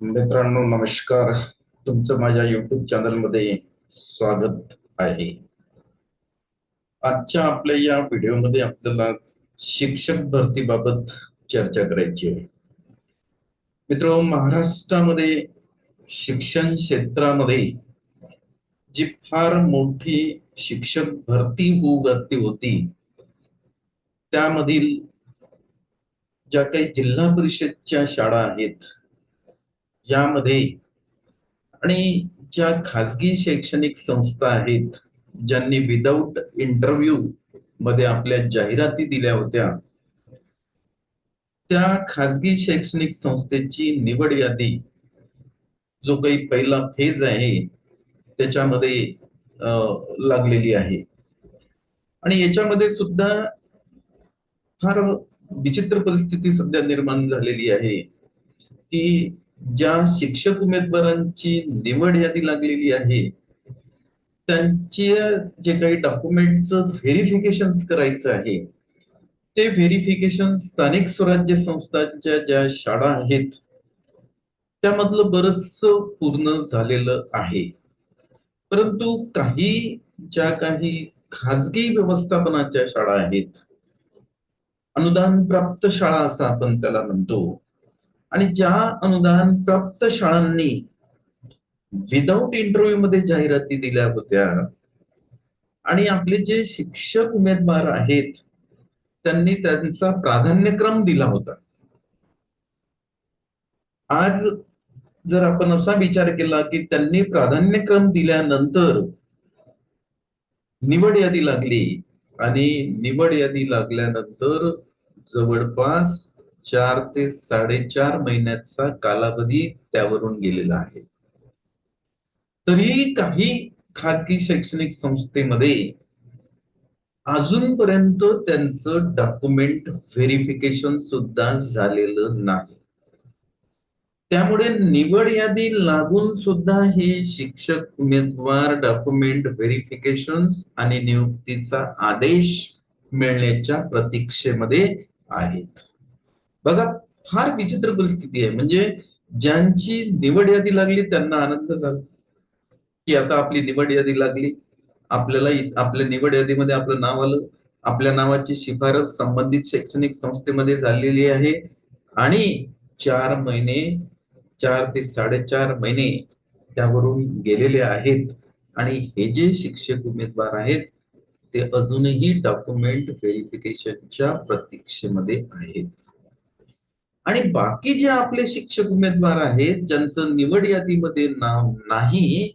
मित्रांनो नमस्कार. तुमचं माझ्या युट्यूब चॅनलमध्ये स्वागत आहे. आजच्या आपल्या या व्हिडिओमध्ये आपल्याला शिक्षक भरतीबाबत चर्चा करायची आहे. मित्र महाराष्ट्रामध्ये शिक्षण क्षेत्रामध्ये जी फार मोठी शिक्षक भरती होऊ होती त्यामधील ज्या काही जिल्हा परिषदच्या शाळा आहेत यामध्ये. आणि ज्या खाजगी शैक्षणिक संस्था आहेत ज्यांनी विदाऊट इंटरव्ह्यू मध्ये आपल्या जाहिराती दिल्या होत्या त्या खाजगी शैक्षणिक संस्थेची निवड यादी जो काही पहिला फेज आहे त्याच्यामध्ये लागलेली आहे. आणि याच्यामध्ये सुद्धा फार विचित्र परिस्थिती सध्या निर्माण झालेली आहे की ज्या शिक्षक उमेदवारांची निवड यादी लागलेली आहे त्यांचे जे काही डॉक्युमेंटचं व्हेरिफिकेशन करायचं आहे ते व्हेरिफिकेशन स्थानिक स्वराज्य संस्थांच्या ज्या शाळा आहेत त्यामधलं बरस पूर्ण झालेलं आहे. परंतु काही ज्या काही खाजगी व्यवस्थापनाच्या शाळा आहेत अनुदान प्राप्त शाळा असं आपण त्याला म्हणतो आणि ज्या अनुदान प्राप्त शाळांनी विदाऊट इंटरव्ह्यू मध्ये जाहिराती दिल्या होत्या आणि आपले जे शिक्षक उमेदवार आहेत त्यांनी त्यांचा प्राधान्यक्रम दिला होता. आज जर आपण असा विचार केला की त्यांनी प्राधान्यक्रम दिल्यानंतर निवड यादी लागली आणि निवड यादी लागल्यानंतर जवळपास चार ते साडेचार महिन्याचा कालावधी त्यावरून गेलेला आहे. तरी काही खाजगी शैक्षणिक संस्थेमध्ये अजूनपर्यंत त्यांचं डॉक्युमेंट व्हेरिफिकेशन सुद्धा झालेलं नाही. त्यामुळे निवड यादी लागून सुद्धा हे शिक्षक उमेदवार डॉक्युमेंट व्हेरिफिकेशन आणि नियुक्तीचा आदेश मिळण्याच्या प्रतीक्षेमध्ये आहेत. बघा फार विचित्र परिस्थिती आहे. म्हणजे ज्यांची निवड यादी लागली त्यांना आनंद झाला. की आता आपली निवड यादी लागली. आपल्याला आपल्या निवड यादीमध्ये आपलं नाव आलं. आपल्या नावाची शिफारस संबंधित शैक्षणिक संस्थेमध्ये झालेली आहे. आणि चार महिने चार ते साडेचार महिने त्यावरून गेलेले आहेत. आणि हे जे शिक्षक उमेदवार आहेत ते अजूनही डॉक्युमेंट व्हेरिफिकेशनच्या प्रतीक्षेमध्ये आहेत. आणि बाकी जे आपले शिक्षक उमेदवार आहेत ज्यांचं निवड यादीमध्ये नाव नाही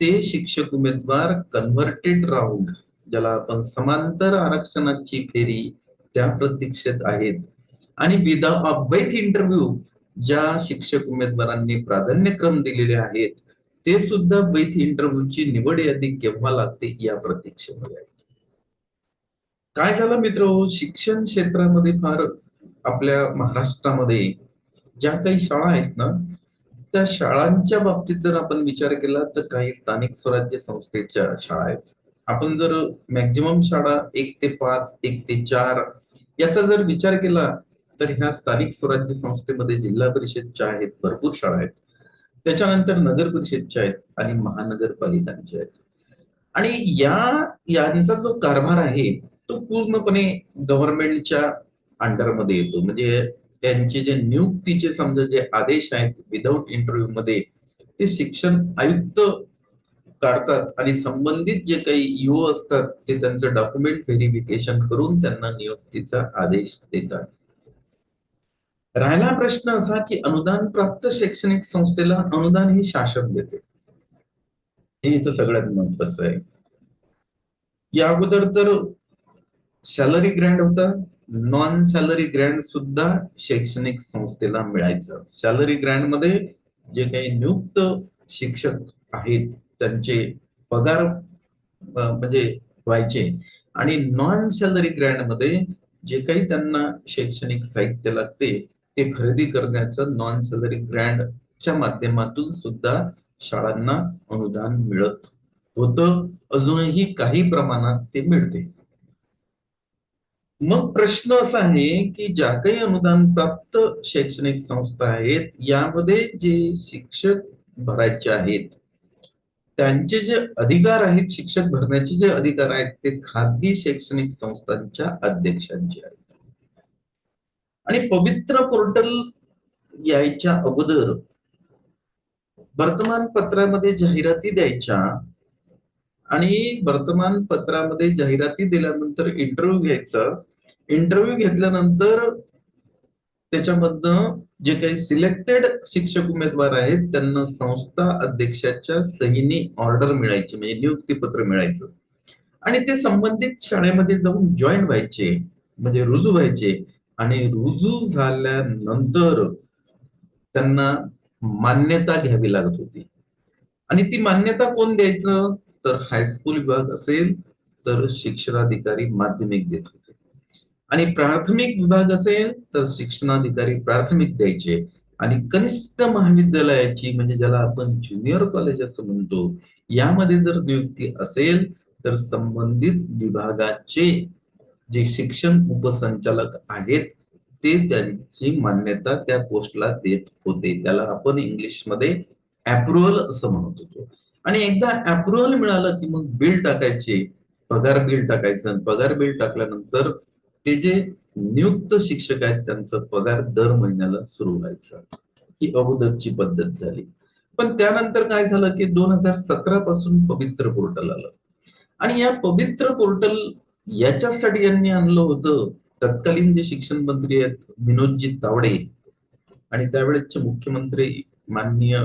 ते शिक्षक उमेदवार कन्व्हर्टेड राऊंड ज्याला आपण समांतर आरक्षणाची फेरी त्या प्रतीक्षेत आहेत. आणि विदाउट अवैध इंटरव्ह्यू ज्या शिक्षक उमेदवारांनी प्राधान्यक्रम दिलेले आहेत ते सुद्धा वैध इंटरव्ह्यूची निवड यादी केव्हा लागते या प्रतीक्षेमध्ये. आहेत काय झालं मित्र हो? शिक्षण क्षेत्रामध्ये फार आपल्या महाराष्ट्रामध्ये ज्या काही शाळा आहेत ना त्या शाळांच्या बाबतीत जर आपण विचार केला तर काही स्थानिक स्वराज्य संस्थेच्या शाळा आहेत. आपण जर मॅक्झिमम शाळा एक ते पाच एक ते चार याचा जर विचार केला तर ह्या स्थानिक स्वराज्य संस्थेमध्ये जिल्हा परिषदच्या आहेत भरपूर शाळा आहेत. त्याच्यानंतर नगर परिषदच्या आहेत आणि महानगरपालिकांच्या आहेत. आणि या यांचा जो कारभार आहे तो पूर्णपणे गव्हर्नमेंटच्या अंडरमध्ये येतो. म्हणजे त्यांचे जे नियुक्तीचे समजा जे आदेश आहेत विदाऊट इंटरव्ह्यू मध्ये ते शिक्षण आयुक्त काढतात आणि संबंधित जे काही युओ असतात ते त्यांचं डॉक्युमेंट व्हेरिफिकेशन करून त्यांना नियुक्तीचा आदेश देतात. राहिला प्रश्न असा की अनुदान प्राप्त शैक्षणिक संस्थेला अनुदान हे शासन देते. हे इथं सगळ्यात महत्वाचं आहे. या अगोदर तर सॅलरी ग्रँड होता नॉन सॅलरी ग्रँड सुद्धा शैक्षणिक संस्थेला मिळायचं. सॅलरी ग्रँडमध्ये जे काही नियुक्त शिक्षक आहेत त्यांचे पगार म्हणजे व्हायचे. आणि नॉन सॅलरी ग्रँडमध्ये जे काही त्यांना शैक्षणिक साहित्य लागते ते खरेदी करण्याचं नॉन सॅलरी ग्रँडच्या माध्यमातून सुद्धा शाळांना अनुदान मिळत होतं. अजूनही काही प्रमाणात ते मिळते. मग प्रश्न असा आहे की ज्या काही अनुदान प्राप्त शैक्षणिक संस्था आहेत यामध्ये जे शिक्षक भरायचे आहेत त्यांचे जे अधिकार आहेत शिक्षक भरण्याचे जे अधिकार आहेत ते खाजगी शैक्षणिक संस्थांच्या अध्यक्षांचे आहेत. आणि पवित्र पोर्टल यायच्या अगोदर वर्तमानपत्रामध्ये जाहिराती द्यायच्या आणि वर्तमानपत्रामध्ये जाहिराती दिल्यानंतर इंटरव्ह्यू घ्यायचा इंटरव्ह्यू घेतल्यानंतर त्याच्यामधनं जे काही सिलेक्टेड शिक्षक उमेदवार आहेत त्यांना संस्था अध्यक्षाच्या सहीने ऑर्डर मिळायची म्हणजे नियुक्तीपत्र मिळायचं. आणि ते संबंधित शाळेमध्ये जाऊन जॉईन व्हायचे म्हणजे रुजू व्हायचे. आणि रुजू झाल्यानंतर त्यांना मान्यता घ्यावी लागत होती. आणि ती मान्यता कोण द्यायचं? तर हायस्कूल विभाग असेल तर शिक्षणाधिकारी माध्यमिक देत होते. आणि प्राथमिक विभाग असेल तर शिक्षणाधिकारी प्राथमिक द्यायचे. आणि कनिष्ठ महाविद्यालयाची म्हणजे ज्याला आपण ज्युनियर कॉलेज असं म्हणतो यामध्ये जर नियुक्ती असेल तर संबंधित विभागाचे जे शिक्षण उपसंचालक आहेत ते त्यांची मान्यता त्या पोस्टला देत होते. त्याला आपण इंग्लिशमध्ये अप्रुव्हल असं म्हणत होतो. आणि एकदा अप्रुव्हल मिळालं की मग बिल टाकायचे. पगार बिल टाकायचं. पगार बिल टाकल्यानंतर ते जे नियुक्त शिक्षक आहेत त्यांचा पगार दर महिन्याला सुरू व्हायचा. ही अगोदरची पद्धत झाली. पण त्यानंतर काय झालं की दोन हजार सतरा पासून पवित्र पोर्टल आलं. आणि या पवित्र पोर्टल याच्यासाठी यांनी आणलं होतं तत्कालीन जे शिक्षण मंत्री आहेत विनोदजी तावडे आणि त्यावेळेसचे मुख्यमंत्री माननीय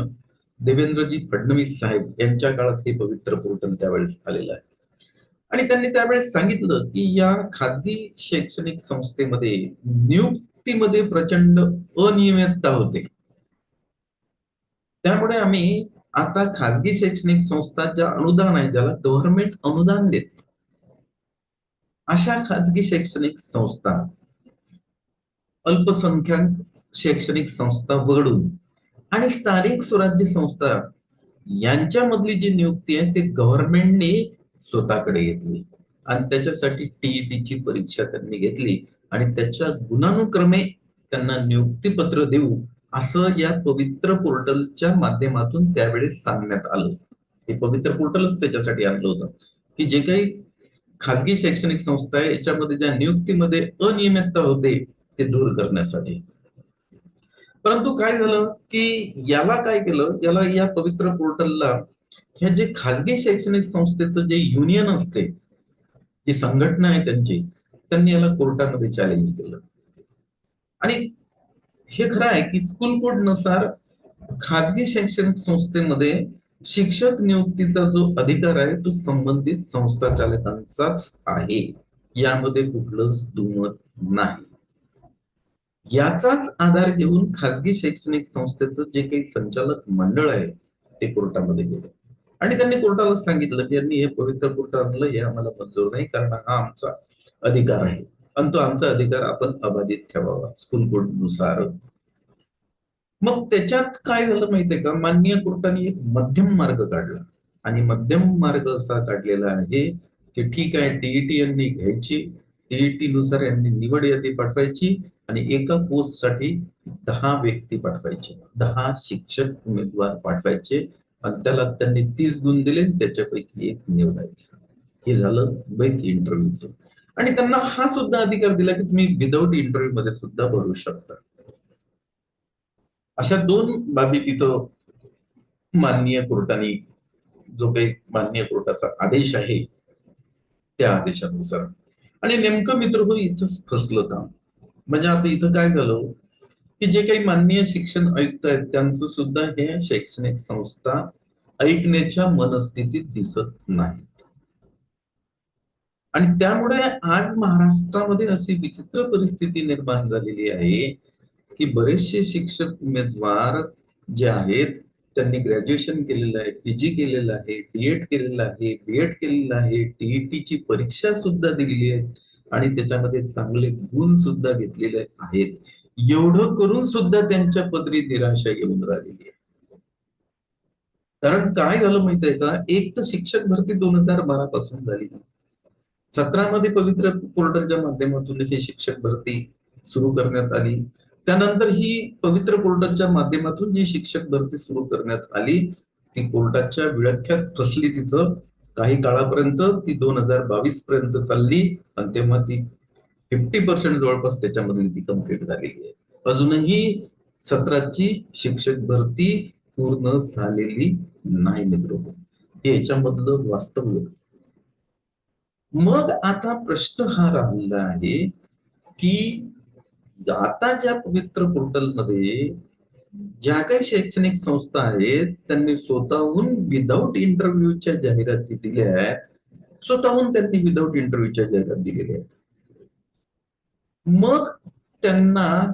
देवेंद्रजी फडणवीस साहेब यांच्या काळात हे पवित्र पोर्टल त्यावेळेस आलेलं आहे. आणि त्यांनी त्यावेळेस सांगितलं की या खाजगी शैक्षणिक संस्थेमध्ये नियुक्तीमध्ये प्रचंड अनियमितता होते. त्यामुळे आम्ही आता खाजगी शैक्षणिक संस्था ज्या अनुदान आहे ज्याला गव्हर्नमेंट अनुदान देते अशा खाजगी शैक्षणिक संस्था अल्पसंख्याक शैक्षणिक संस्था वगळून आणि स्थानिक स्वराज्य संस्था यांच्यामधली जी नियुक्ती आहे ते गव्हर्नमेंटने स्वतःकडे घेतली. आणि त्याच्यासाठी टीईटीची परीक्षा त्यांनी घेतली. आणि त्याच्या गुणानुक्रमे त्यांना नियुक्तीपत्र देऊ असं या पवित्र पोर्टलच्या माध्यमातून त्यावेळेस सांगण्यात आलं. हे पवित्र पोर्टलच त्याच्यासाठी आणलं होतं. की जे काही खासगी शैक्षणिक संस्था आहे याच्यामध्ये ज्या नियुक्तीमध्ये अनियमितता होते ते दूर करण्यासाठी. परंतु काय झालं? की याला काय केलं? याला या पवित्र पोर्टलला ह्या जे खाजगी शैक्षणिक संस्थेचं जे युनियन असते जी संघटना आहे त्यांची त्यांनी याला कोर्टामध्ये चॅलेंज केलं. आणि हे खरं आहे की स्कूल कोडनुसार खाजगी शैक्षणिक संस्थेमध्ये शिक्षक नियुक्तीचा जो अधिकार आहे तो संबंधित संस्था चालकांचाच आहे. यामध्ये कुठलंच दुमत नाही. याचाच आधार घेऊन खाजगी शैक्षणिक संस्थेचं जे काही संचालक मंडळ आहे ते कोर्टामध्ये गेले. आणि त्यांनी कोर्टाला सांगितलं की यांनी हे पवित्र कोर्ट आणलं हे आम्हाला मंजूर नाही कारण हा आमचा अधिकार आहे. आणि तो आमचा अधिकार आपण अबाधित ठेवावा स्कूल कोडनुसार. मग त्याच्यात काय झालं माहितीये का? माननीय कोर्टाने एक मध्यम मार्ग काढला. आणि मध्यम मार्ग असा काढलेला आहे की ठीक आहे टीईटी यांनी घ्यायची. टीईटी नुसार यांनी निवड यादी पाठवायची आणि एका पोस्टसाठी दहा व्यक्ती पाठवायचे. दहा शिक्षक उमेदवार पाठवायचे. आणि त्याला त्यांनी तीस गुण दिले त्याच्यापैकी एक निवडायचं हे झालं बैक इंटरव्ह्यूचं आणि त्यांना हा सुद्धा अधिकार दिला की तुम्ही विदाऊट इंटरव्ह्यू मध्ये सुद्धा भरू शकता. अशा दोन बाबी तिथं माननीय कोर्टाने जो काही माननीय कोर्टाचा आदेश आहे त्या आदेशानुसार. आणि नेमकं मित्र हो इथंच फसलं काम म्हणजे आता इथं काय झालं की जे काही माननीय शिक्षण आयुक्त आहेत त्यांचं सुद्धा हे शैक्षणिक संस्था ऐकण्याच्या मनस्थितीत दिसत नाहीत. आणि त्यामुळे आज महाराष्ट्रामध्ये अशी विचित्र परिस्थिती निर्माण झालेली आहे की बरेचसे शिक्षक उमेदवार जे आहेत त्यांनी ग्रॅज्युएशन केलेलं आहे पीजी केलेलं आहे डीएड केलेलं आहे बीएड केलेलं आहे टीईटीची परीक्षा सुद्धा दिलेली आहे आणि त्याच्यामध्ये चांगले गुण सुद्धा घेतलेले आहेत. एवढं करून सुद्धा त्यांच्या पदरी निराशा येऊन राहिलेली आहे. कारण काय झालं माहितीये का? एक तर शिक्षक भरती दोन हजार बारा पासून झाली. सतरामध्ये पवित्र पोर्टलच्या माध्यमातून ही शिक्षक भरती सुरू करण्यात आली. त्यानंतर ही पवित्र पोर्टलच्या माध्यमातून जी शिक्षक भरती सुरू करण्यात आली ती कोर्टाच्या विळख्यात फसली तिथं. काही काळापर्यंत ती दोन हजार बावीस पर्यंत चालली आणि तेव्हा ती फिफ्टी पर्सेंट जवळपास त्याच्यामधली ती कंप्लीट झालेली आहे. अजूनही सत्राची शिक्षक भरती पूर्ण झालेली नाही मित्र. हे याच्यामधलं वास्तव्य. मग आता प्रश्न हा राहिला आहे की आता ज्या पवित्र पोर्टलमध्ये ज्या काही शैक्षणिक संस्था आहेत त्यांनी स्वतःहून विदाऊट इंटरव्ह्यूच्या जाहिराती दिल्या आहेत. स्वतःहून त्यांनी विदाऊट इंटरव्ह्यूच्या जाहिरात दिलेल्या आहेत. मग त्यांना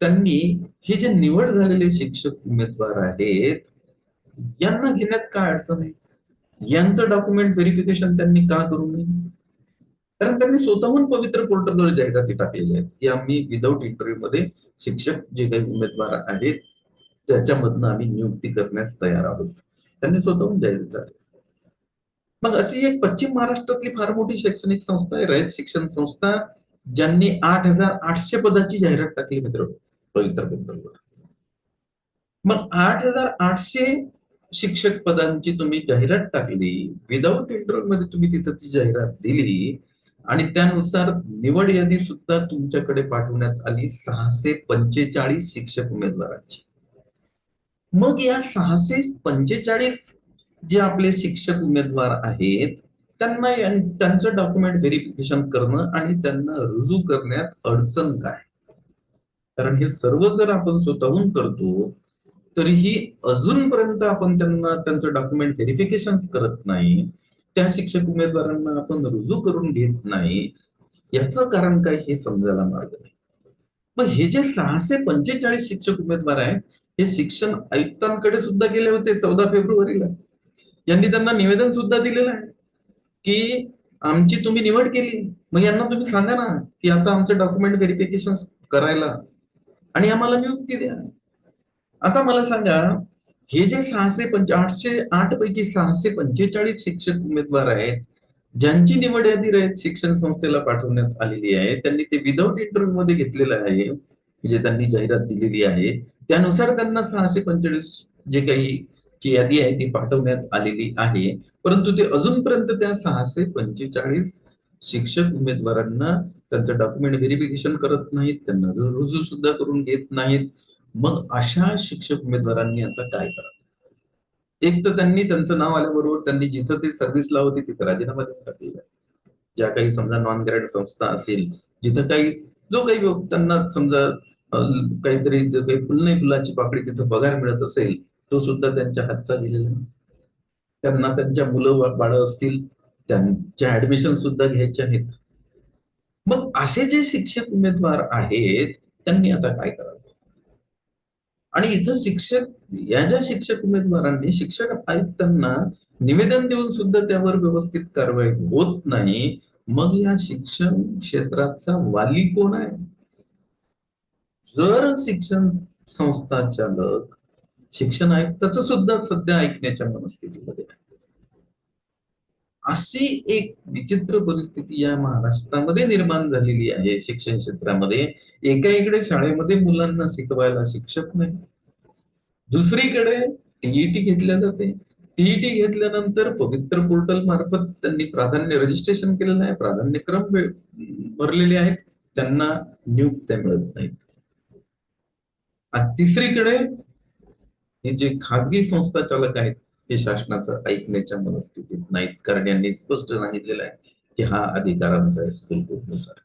त्यांनी हे जे निवड झालेले शिक्षक उमेदवार आहेत यांना घेण्यात काय अडचण आहे? यांचं डॉक्युमेंट व्हेरिफिकेशन त्यांनी का करू नये? कारण त्यांनी स्वतःहून पवित्र पोर्टलवर जाहिराती टाकलेल्या आहेत की आम्ही विदाऊट इंटरव्ह्यू मध्ये शिक्षक जे काही उमेदवार आहेत त्याच्यामधनं आम्ही नियुक्ती करण्यास तयार आहोत. त्यांनी स्वतःहून जाहीर टाकले मग अशी एक पश्चिम महाराष्ट्रातली फार मोठी शैक्षणिक संस्था आहे रयत शिक्षण संस्था. ज्यांनी आठ हजार आठशे पदाची जाहिरात टाकली मित्र पवित्र पोर्टलवर मग आठ हजार आठशे शिक्षक पदांची तुम्ही जाहिरात टाकली विदाऊट इंटरव्ह्यू मध्ये तुम्ही तिथं ती जाहिरात दिली आणि त्यानुसार निवड यादी सुद्धा तुमच्याकडे पाठवण्यात आली सहाशे पंचेचाळीस शिक्षक उमेदवारांची. मग या सहाशे पंचेचाळीस जे आपले शिक्षक उमेदवार आहेत त्यांना त्यांचं डॉक्युमेंट व्हेरिफिकेशन करणं आणि त्यांना रुजू करण्यात अडचण काय? कारण हे सर्व जर आपण स्वतःहून करतो तरीही अजूनपर्यंत आपण त्यांना त्यांचं डॉक्युमेंट व्हेरिफिकेशन करत नाही त्या शिक्षक उमेदवारांना आपण रुजू करून घेत नाही याचं कारण काय हे समजायला मार्ग नाही. मग हे जे सहाशे पंचेचाळीस शिक्षक उमेदवार आहेत हे शिक्षण आयुक्तांकडे सुद्धा गेले होते चौदा फेब्रुवारीला. यांनी त्यांना निवेदन सुद्धा दिलेलं आहे. की आमची तुम्ही निवड केली. मग यांना तुम्ही सांगा ना की आता आमचं डॉक्युमेंट व्हेरिफिकेशन करायला. आणि आम्हाला नियुक्ती द्या. आता मला सांगा हे जे सहाशे पंच आठशे आठ पैकी सहाशे पंचेचाळीस शिक्षक उमेदवार आहेत ज्यांची निवड यादी रहित शिक्षण संस्थेला पाठवण्यात आलेली आहे त्यांनी ते विदाऊट इंटरव्ह्यू मध्ये घेतलेलं आहे म्हणजे त्यांनी जाहिरात दिलेली आहे त्यानुसार त्यांना सहाशे पंचेचाळीस जे काही यादी आहे ती पाठवण्यात आलेली आहे. परंतु ते अजूनपर्यंत त्या सहाशे पंचेचाळीस शिक्षक उमेदवारांना त्यांचं डॉक्युमेंट व्हेरिफिकेशन करत नाहीत त्यांना रुजू सुद्धा करून घेत नाहीत. मग अशा शिक्षक उमेदवारांनी आता काय करावं? एक तर त्यांनी त्यांचं नाव आल्याबरोबर त्यांनी जिथं ते सर्व्हिसला होती तिथं राजीनामा देऊन टाकलेला ज्या काही समजा नॉन ग्रॅड संस्था असेल जिथं काही जो काही त्यांना समजा काहीतरी जो काही फुल नाही फुलाची पाकडी तिथं पगार मिळत असेल तो सुद्धा त्यांच्या हातचा गेलेला त्यांना त्यांच्या मुलं बाळ असतील त्यांच्या ऍडमिशन सुद्धा घ्यायचे आहेत. मग असे जे शिक्षक उमेदवार आहेत त्यांनी आता काय करावं? आणि इथं शिक्षक या ज्या शिक्षक उमेदवारांनी शिक्षक आयुक्तांना निवेदन देऊन सुद्धा त्यावर व्यवस्थित कारवाई होत नाही मग या शिक्षण क्षेत्राचा वाली कोण आहे? जर शिक्षण संस्था चालक शिक्षण आयुक्ताच सुद्धा सध्या ऐकण्याच्या मनस्थितीमध्ये अशी एक विचित्र परिस्थिती या महाराष्ट्रामध्ये निर्माण झालेली आहे शिक्षण क्षेत्रामध्ये. एका इकडे शाळेमध्ये मुलांना शिकवायला शिक्षक नाही. दुसरीकडे टीईटी घेतल्या जाते टीईटी घेतल्यानंतर पवित्र पोर्टल मार्फत त्यांनी प्राधान्य रजिस्ट्रेशन केलेलं आहे. प्राधान्यक्रम भरलेले आहेत. त्यांना नियुक्त्या मिळत नाहीत. तिसरीकडे हे जे खाजगी संस्था चालक आहेत हे शासनाचं ऐकण्याच्या मनस्थितीत नाहीत. कारण यांनी स्पष्ट सांगितलेलं आहे की हा अधिकार आमचा आहे स्कूल कोडनुसार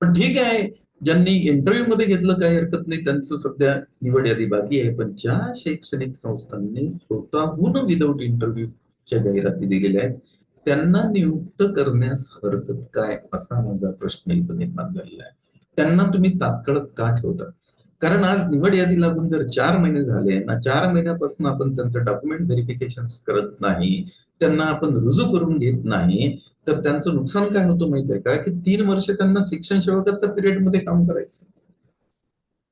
पण ठीक आहे ज्यांनी इंटरव्ह्यू मध्ये घेतलं काही हरकत नाही त्यांचं सध्या निवड यादी बाकी आहे. पण ज्या शैक्षणिक संस्थांनी स्वतःहून विदाऊट इंटरव्ह्यूच्या जाहिराती दिलेल्या आहेत त्यांना नियुक्त करण्यास हरकत काय असा माझा प्रश्न इथं निर्माण झालेला आहे. त्यांना तुम्ही तात्काळ का ठेवता? कारण आज निवड यादी लागून जर चार महिने झाले ना चार महिन्यापासून आपण त्यांचं डॉक्युमेंट व्हेरिफिकेशन करत नाही त्यांना आपण रुजू करून घेत नाही तर त्यांचं नुकसान काय होतं माहितीये का? की तीन वर्ष त्यांना शिक्षण सेवकाच्या पिरियडमध्ये काम करायचं.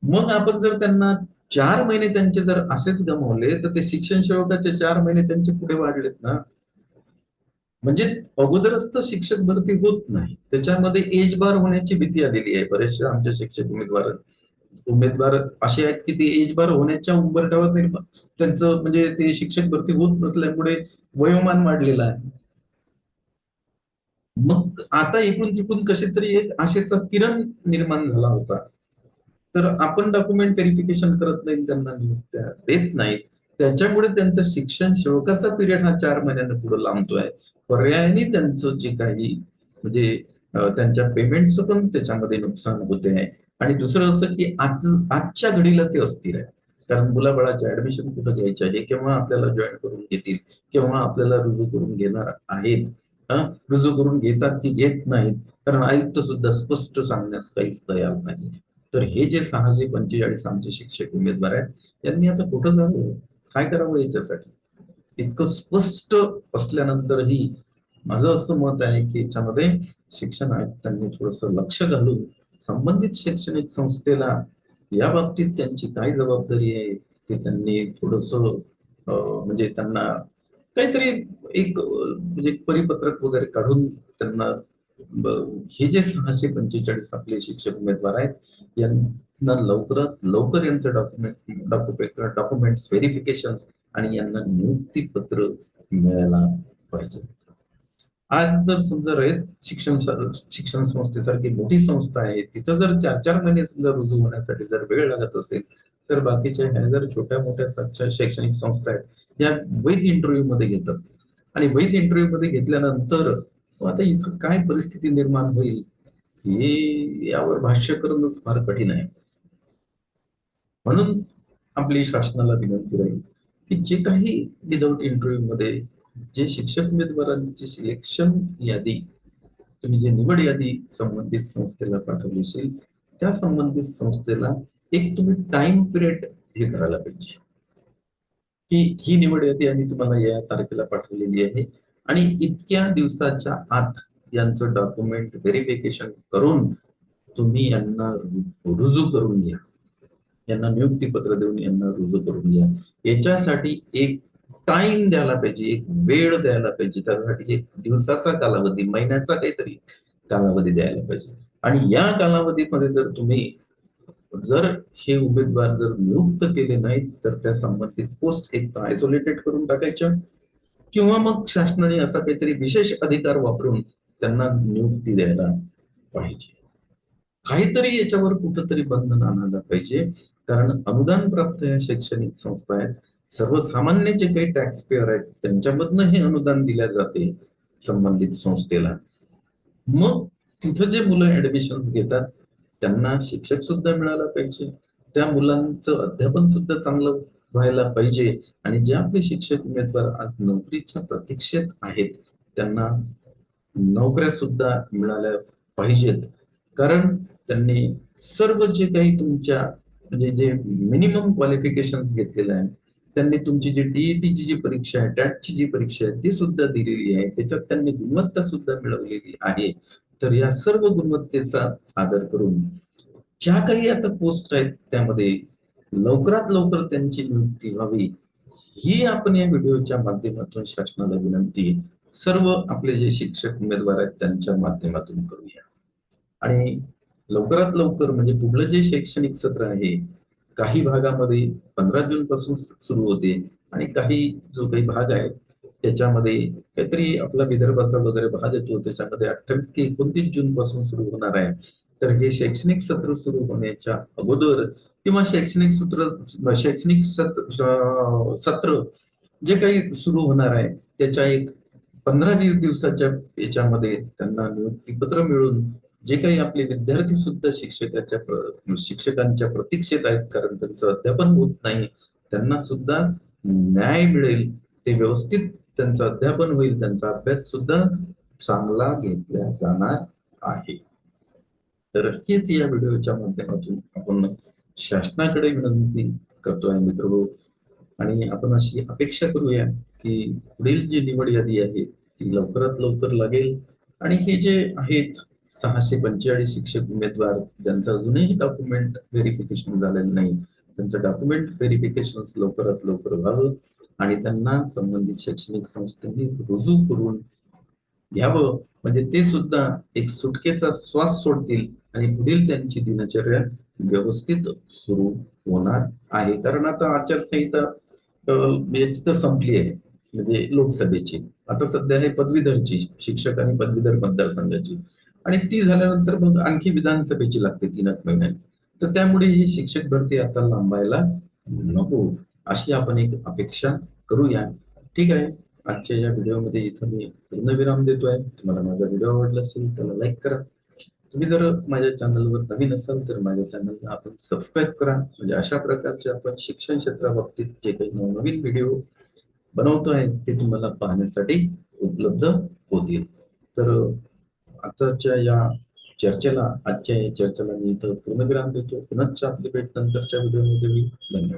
मग आपण जर त्यांना चार महिने त्यांचे जर असेच गमावले तर ते शिक्षण सेवकाचे चार महिने त्यांचे पुढे वाढलेत ना? म्हणजे अगोदरच तर शिक्षक भरती होत नाही. त्याच्यामध्ये एज बार होण्याची भीती आलेली आहे बरेचशा आमच्या शिक्षक उमेदवार. उमेदवार असे आहेत की ते एज बार होण्याच्या उंबरठ्यावर त्यांचं म्हणजे ते शिक्षक भरती होत नसल्यामुळे वयोमान वाढलेलं आहे. मग आता इकडून तिकडून कसे तरी एक आशेचा किरण निर्माण झाला होता. तर आपण डॉक्युमेंट व्हेरिफिकेशन करत नाही त्यांना नियुक्त्या देत नाहीत त्याच्यामुळे त्यांचं शिक्षण शेवकाचा पिरियड हा चार महिन्यानं पुढे लांबतोय. पर्यायाने त्यांचं जे काही म्हणजे त्यांच्या पेमेंटचं पण त्याच्यामध्ये नुकसान होते. आहे आणि दुसरं असं की आज आजच्या घडीला ते अस्थिर आहे कारण मुलाबाळाचे ऍडमिशन कुठं घ्यायचे आहे? केव्हा आपल्याला जॉईन करून घेतील? केव्हा आपल्याला रुजू करून घेणार आहेत? रुजू करून घेतात की घेत नाहीत? कारण आयुक्त सुद्धा स्पष्ट सांगण्यास काहीच तयार नाही. तर हे जे सहाशे पंचेचाळीस आमचे शिक्षक उमेदवार आहेत यांनी आता कुठं जावं? काय करावं याच्यासाठी? इतकं स्पष्ट असल्यानंतरही माझं असं मत आहे की याच्यामध्ये शिक्षण आयुक्तांनी थोडस लक्ष घालून संबंधित शैक्षणिक संस्थेला या बाबतीत त्यांची काय जबाबदारी आहे? ते त्यांनी थोडस म्हणजे त्यांना काहीतरी एक म्हणजे परिपत्रक वगैरे काढून त्यांना हे जे सहाशे पंचेचाळीस आपले शिक्षक उमेदवार आहेत यांना लवकरात लवकर यांचं डॉक्युमेंट डॉक्युमेंट डॉक्युमेंट्स व्हेरिफिकेशन आणि यांना नियुक्ती पत्र मिळायला पाहिजे. आज जर समजा रयत शिक्षण शिक्षण संस्थेसारखी मोठी संस्था आहे तिथं जर चार चार महिने समजा रुजू होण्यासाठी जर वेळ लागत असेल तर बाकीच्या ह्या जर छोट्या मोठ्या शैक्षणिक संस्था आहेत या वैध इंटरव्ह्यू मध्ये घेतात. आणि वैध इंटरव्ह्यू मध्ये घेतल्यानंतर आता इथं काय परिस्थिती निर्माण होईल हे यावर भाष्य करणंच फार कठीण आहे. म्हणून आपली शासनाला विनंती राहील की जे काही विदाऊट इंटरव्ह्यू मध्ये जे शिक्षक उमेदवारांची सिलेक्शन यादी तुम्ही जे निवड यादी संबंधित संस्थेला पाठवली असेल त्या संबंधित संस्थेला एक तुम्ही टाइम पिरियड हे करायला पाहिजे. की ही निवड यादी आम्ही तुम्हाला या तारखेला पाठवलेली आहे आणि इतक्या दिवसाच्या आत यांचं डॉक्युमेंट व्हेरिफिकेशन करून तुम्ही यांना रुजू करून घ्या. यांना नियुक्ती पत्र देऊन यांना रुजू करून घ्या. याच्यासाठी एक टाइम द्यायला पाहिजे एक वेळ द्यायला पाहिजे. त्यासाठी एक दिवसाचा कालावधी महिन्याचा काहीतरी कालावधी द्यायला पाहिजे. आणि या कालावधीमध्ये जर तुम्ही जर हे उमेदवार जर नियुक्त केले नाहीत तर त्या संबंधित पोस्ट एक तर आयसोलेटेड करून टाकायच्या. किंवा मग शासनाने असा काहीतरी विशेष अधिकार वापरून त्यांना नियुक्ती द्यायला पाहिजे. काहीतरी याच्यावर कुठंतरी बंधन आणायला पाहिजे. कारण अनुदान प्राप्त या शैक्षणिक संस्था आहेत. सर्वसामान्य जे काही टॅक्स पेअर आहेत त्यांच्यामधनं हे अनुदान दिल्या जाते संबंधित संस्थेला. मग तिथं जे मुलं ऍडमिशन्स घेतात त्यांना शिक्षक सुद्धा मिळाला पाहिजे. त्या मुलांचं अध्यापन सुद्धा चांगलं व्हायला पाहिजे. आणि जे आपले शिक्षक उमेदवार आज नोकरीच्या प्रतीक्षेत आहेत त्यांना नोकऱ्या सुद्धा मिळाल्या पाहिजेत. कारण त्यांनी सर्व जे काही तुमच्या म्हणजे जे मिनिमम क्वालिफिकेशन घेतलेले आहे त्यांनी तुमची जी डीईटीची जी परीक्षा आहे टॅटची जी परीक्षा आहे ती सुद्धा दिलेली आहे. त्याच्यात त्यांनी गुणवत्ता सुद्धा मिळवलेली आहे. तर या सर्व गुणवत्तेचा आदर करून ज्या काही आता पोस्ट आहेत त्यामध्ये लवकरात लवकर त्यांची नियुक्ती व्हावी ही आपण या व्हिडिओच्या माध्यमातून शासनाला विनंती सर्व आपले जे शिक्षक उमेदवार आहेत त्यांच्या माध्यमातून करूया. आणि लवकरात लवकर म्हणजे पुढलं जे शैक्षणिक सत्र आहे काही भागामध्ये पंधरा जून पासून सुरू होते आणि काही जो काही भाग आहे त्याच्यामध्ये काहीतरी आपला विदर्भाचा वगैरे भाग येतो त्याच्यामध्ये अठ्ठावीस की एकोणतीस जून पासून सुरू होणार आहे. तर हे शैक्षणिक सत्र सुरू होण्याच्या अगोदर किंवा शैक्षणिक सूत्र शैक्षणिक सत्र सत्र जे काही सुरू होणार आहे त्याच्या एक पंधरा वीस दिवसाच्या याच्यामध्ये त्यांना नियुक्तीपत्र मिळून जे काही आपले विद्यार्थी सुद्धा शिक्षकाच्या शिक्षकांच्या प्रतीक्षेत आहेत कारण त्यांचं अध्यापन होत नाही त्यांना सुद्धा न्याय मिळेल ते व्यवस्थित त्यांचं अध्यापन होईल त्यांचा अभ्यास सुद्धा चांगला घेतला जाणार आहे. तर हेच या व्हिडिओच्या माध्यमातून आपण शासनाकडे विनंती करतोय मित्र आणि आपण अशी अपेक्षा करूया की पुढील जी निवड यादी आहे ती लवकरात लवकर लागेल. आणि हे जे आहेत सहाशे पंचेचाळीस शिक्षक उमेदवार ज्यांचं अजूनही डॉक्युमेंट व्हेरिफिकेशन झालेलं नाही. त्यांचं डॉक्युमेंट व्हेरिफिकेशन लवकरात लवकर व्हावं आणि त्यांना संबंधित शैक्षणिक संस्थेने रुजू करून घ्यावं. म्हणजे ते सुद्धा एक सुटकेचा श्वास सोडतील आणि पुढील त्यांची दिनचर्या व्यवस्थित सुरू होणार आहे. कारण आता आचारसंहिता याची तर संपली आहे. म्हणजे लोकसभेची. आता सध्या हे पदवीधरची शिक्षक आणि पदवीधर मतदारसंघाची. आणि ती झाल्यानंतर मग आणखी विधानसभेची लागते तीन महिन्यात तर त्यामुळे ही शिक्षक भरती आता लांबायला नको. अशी आपण एक अपेक्षा करूया. ठीक आहे. आजच्या या व्हिडिओमध्ये इथं मी पूर्णविराम देतोय. तुम्हाला माझा व्हिडिओ आवडला असेल त्याला लाईक करा. तुम्ही जर माझ्या चॅनलवर नवीन असाल तर माझ्या चॅनलला आपण सबस्क्राईब करा. म्हणजे अशा प्रकारचे आपण शिक्षण क्षेत्राबाबतीत जे काही नवनवीन व्हिडिओ बनवतो आहे ते तुम्हाला पाहण्यासाठी उपलब्ध होतील. तर आताच्या या चर्चेला आजच्या या चर्चेला मी इथं पूर्णविराम देतो. पुनश्च आपली भेट नंतरच्या व्हिडिओमध्ये मी धन्यवाद.